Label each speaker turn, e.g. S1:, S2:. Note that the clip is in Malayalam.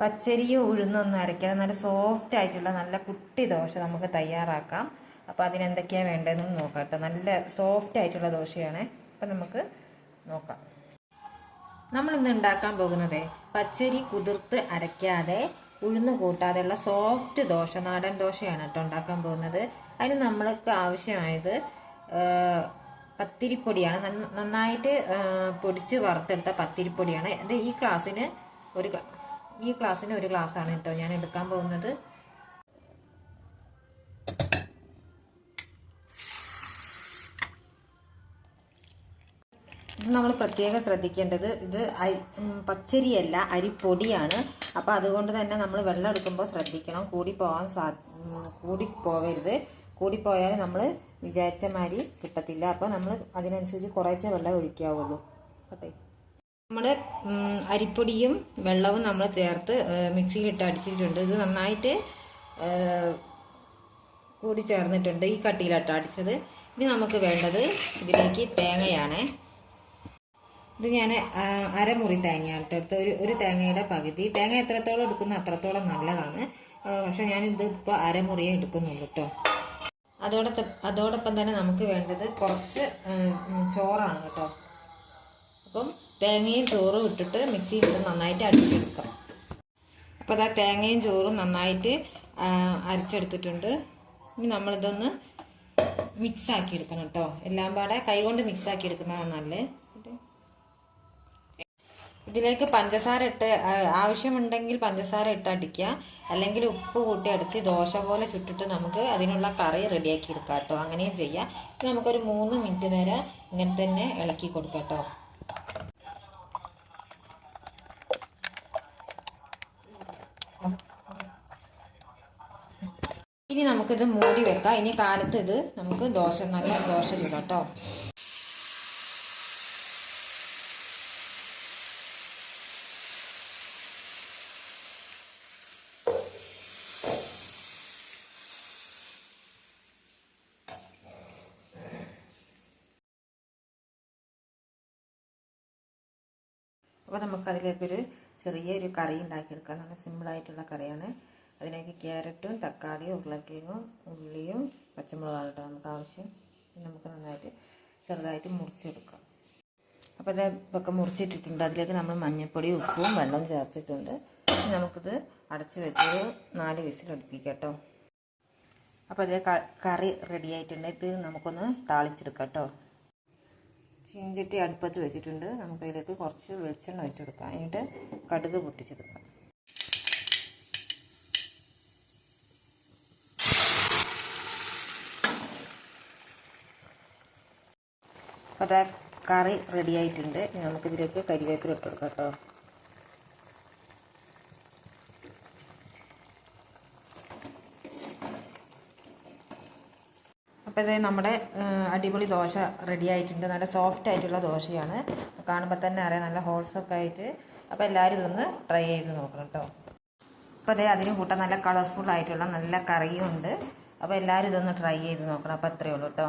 S1: പച്ചരിയോ ഉഴുന്നൊന്നും അരയ്ക്കാതെ നല്ല സോഫ്റ്റ് ആയിട്ടുള്ള നല്ല കുട്ടി ദോശ നമുക്ക് തയ്യാറാക്കാം. അപ്പോൾ അതിനെന്തൊക്കെയാണ് വേണ്ടതെന്ന് നോക്കാം കേട്ടോ. നല്ല സോഫ്റ്റ് ആയിട്ടുള്ള ദോശയാണ്. അപ്പം നമുക്ക് നോക്കാം. നമ്മൾ ഇന്ന് ഉണ്ടാക്കാൻ പോകുന്നത് പച്ചരി കുതിർത്ത് അരയ്ക്കാതെ ഉഴുന്ന് കൂട്ടാതെയുള്ള സോഫ്റ്റ് ദോശ നാടൻ ദോശയാണ് കേട്ടോ ഉണ്ടാക്കാൻ പോകുന്നത്. അതിന് നമ്മൾക്ക് ആവശ്യമായത് പത്തിരിപ്പൊടിയാണ്. നന്നായിട്ട് പൊടിച്ച് വറുത്തെടുത്ത പത്തിരിപ്പൊടിയാണ്. ഇത് ഈ ക്ലാസ്സിന് ഒരു ഈ ക്ലാസ്സിന് ഒരു ഗ്ലാസ്സാണ് കേട്ടോ ഞാൻ എടുക്കാൻ പോകുന്നത്. ഇത് നമ്മൾ പ്രത്യേകം ശ്രദ്ധിക്കേണ്ടത് ഇത് പച്ചരിയല്ല അരിപ്പൊടിയാണ്. അപ്പോൾ അതുകൊണ്ട് തന്നെ നമ്മൾ വെള്ളം എടുക്കുമ്പോൾ ശ്രദ്ധിക്കണം. കൂടി പോകാൻ സാ കൂടി പോകരുത്. കൂടിപ്പോയാൽ പോയാൽ നമ്മൾ വിചാരിച്ച മാതിരി കിട്ടത്തില്ല. അപ്പോൾ നമ്മൾ അതിനനുസരിച്ച് കുറേശ്ശെ വെള്ളം ഒഴിക്കാവുള്ളൂ. കേട്ടെ നമ്മൾ അരിപ്പൊടിയും വെള്ളവും നമ്മൾ ചേർത്ത് മിക്സിയിലിട്ട് അടിച്ചിട്ടുണ്ട്. ഇത് നന്നായിട്ട് കൂടി ചേർന്നിട്ടുണ്ട് ഈ കട്ടിയിലിട്ട് അടിച്ചത്. ഇനി നമുക്ക് വേണ്ടത് ഇതിലേക്ക് തേങ്ങയാണ്. ഇത് ഞാൻ അരമുറി തേങ്ങയാണ് ഇട്ടെടുത്ത് ഒരു ഒരു തേങ്ങയുടെ പകുതി. തേങ്ങ എത്രത്തോളം എടുക്കുന്നു അത്രത്തോളം നല്ലതാണ്. പക്ഷെ ഞാനിത് ഇപ്പോൾ അരമുറിയേ എടുക്കുന്നുള്ളൂ കേട്ടോ. അതോടൊപ്പം അതോടൊപ്പം തന്നെ നമുക്ക് വേണ്ടത് കുറച്ച് ചോറാണ് കേട്ടോ. അപ്പം തേങ്ങയും ചോറും ഇട്ടിട്ട് മിക്സിയിലിട്ട് നന്നായിട്ട് അടിച്ചെടുക്കാം അപ്പോൾ അതാ തേങ്ങയും ചോറും നന്നായിട്ട് അരച്ചെടുത്തിട്ടുണ്ട്. ഇനി നമ്മളിതൊന്ന് മിക്സാക്കി എടുക്കണം കേട്ടോ. എല്ലാം പാടെ കൈകൊണ്ട് കൊണ്ട് ആക്കി എടുക്കുന്നതാണ് നല്ലത്. ഇതിലേക്ക് പഞ്ചസാര ഇട്ട് ആവശ്യമുണ്ടെങ്കിൽ പഞ്ചസാര ഇട്ട് അടിക്കുക. അല്ലെങ്കിൽ ഉപ്പ് കൂട്ടി അടിച്ച് ദോശ പോലെ ചുട്ടിട്ട് നമുക്ക് അതിനുള്ള കറി റെഡിയാക്കി എടുക്കാം കേട്ടോ. അങ്ങനെയും ചെയ്യാം. നമുക്കൊരു മൂന്ന് മിനിറ്റ് നേരം ഇങ്ങനെ തന്നെ ഇളക്കി കൊടുക്കാം കേട്ടോ. ഇനി നമുക്കിത് മൂടി വെക്കാം. ഇനി കാലത്ത് ഇത് നമുക്ക് ദോശ നല്ല ദോശ ചൂടാം കേട്ടോ അപ്പോൾ നമുക്കതിലേക്കൊരു ചെറിയൊരു കറി ഉണ്ടാക്കിയെടുക്കാം. നല്ല സിമ്പിളായിട്ടുള്ള കറിയാണ്. അതിലേക്ക് ക്യാരറ്റും തക്കാളിയും ഉരുളക്കിഴങ്ങും ഉള്ളിയും പച്ചമുളകാണ് കേട്ടോ നമുക്ക് ആവശ്യം. നമുക്ക് നന്നായിട്ട് ചെറുതായിട്ട് മുറിച്ചെടുക്കാം. അപ്പോൾ ഇത് ഇതൊക്കെ മുറിച്ചിട്ടിട്ടുണ്ട്. അതിലേക്ക് നമ്മൾ മഞ്ഞൾപ്പൊടി ഉപ്പും വെള്ളം ചേർത്തിട്ടുണ്ട്. നമുക്കിത് അടച്ച് വെച്ചൊരു നാല് വിസിൽ അടുപ്പിക്കാം കേട്ടോ അപ്പോൾ ഇത് കറി റെഡി ആയിട്ടുണ്ട്. ഇത് നമുക്കൊന്ന് താളിച്ചെടുക്കാം കേട്ടോ ചീഞ്ചട്ടി അടുപ്പത്ത് വെച്ചിട്ടുണ്ട്. നമുക്കതിലേക്ക് കുറച്ച് വെളിച്ചെണ്ണ വെച്ചെടുക്കാം എന്നിട്ട് കടുക് പൊട്ടിച്ചെടുക്കാം. അപ്പോൾ അതാ കറി റെഡി ആയിട്ടുണ്ട്. നമുക്കിതിലേക്ക് കരിവേപ്പില ഇട്ട് കൊടുക്കാം കേട്ടോ. അപ്പോൾ ഇത് നമ്മുടെ അടിപൊളി ദോശ റെഡി ആയിട്ടുണ്ട്. നല്ല സോഫ്റ്റ് ആയിട്ടുള്ള ദോശയാണ്. കാണുമ്പോൾ തന്നെ അറിയാം നല്ല ഹോൾസൊക്കെ ആയിട്ട്. അപ്പോൾ എല്ലാവരും ഇതൊന്ന് ട്രൈ ചെയ്ത് നോക്കണം കേട്ടോ അപ്പോൾ അതേ അതിന് കൂട്ടാൻ നല്ല കളർഫുൾ ആയിട്ടുള്ള നല്ല കറിയും ഉണ്ട്. അപ്പോൾ എല്ലാവരും ഇതൊന്ന് ട്രൈ ചെയ്ത് നോക്കണം. അപ്പോൾ അത്രയേ ഉള്ളൂ കേട്ടോ